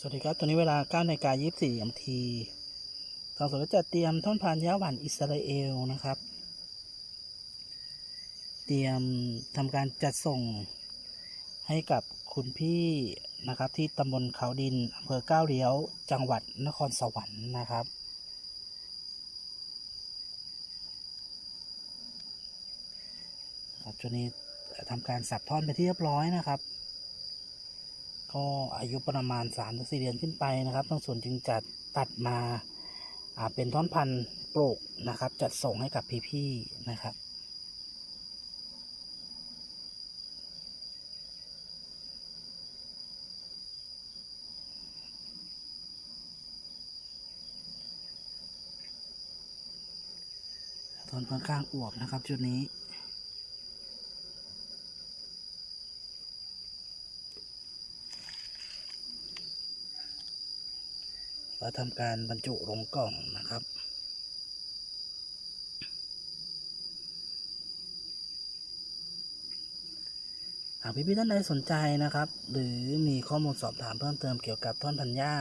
สวัสดีครับ ตอนนี้เวลา9นาฬิกา24นาทีทางสวนจะเตรียมท่อนพันยาหวานอิสราเอลนะครับ เตรียมทำการจัดส่งให้กับคุณพี่นะครับที่ตำบลเขาดินอำเภอก้าวเลี้ยว จังหวัดนครสวรรค์นะครับ ครับจุดนี้ทำการสับท่อนไปที่เรียบร้อยนะครับ ก็อายุประมาณ3ามถึงสเดือนขึ้นไปนะครับทางส่วนจึงจัดตัดมาเป็นท่อนพันธุ์ปลูกนะครับ จัดส่งให้กับพี่ๆนะครับท่อนค่อนข้างอวบนะครับจุดนี้ เราทำการบรรจุลงกล่องนะครับ หากพี่ๆท่านใดสนใจนะครับ หรือมีข้อมูลสอบถามเพิ่มเติมเกี่ยวกับท่อนพันหญ้า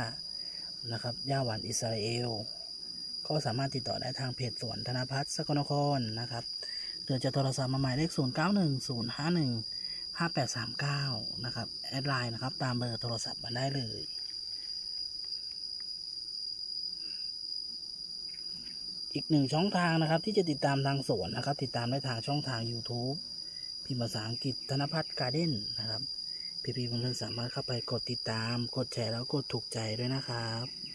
นะครับหญ้าหวานอิสราเอล ก็สามารถติดต่อได้ทางเพจสวนธนพัฒน์สกลนครนะครับหรือจะโทรศัพท์มาหมายเลข 0 9 1 0 5 1 5 8 3 9 นะครับ แอดไลน์นะครับ ตามเบอร์โทรศัพท์มาได้เลย อีกหนึ่งช่องทางนะครับ ที่จะติดตามทางสวนนะครับ ติดตามได้ทางช่องทาง YouTube พิมพ์ภาษาอังกฤษธนพัฒน์การ์เด้นนะครับพี่ๆเพื่อนๆสามารถเข้าไปกดติดตาม กดแชร์แล้วกดถูกใจด้วยนะครับ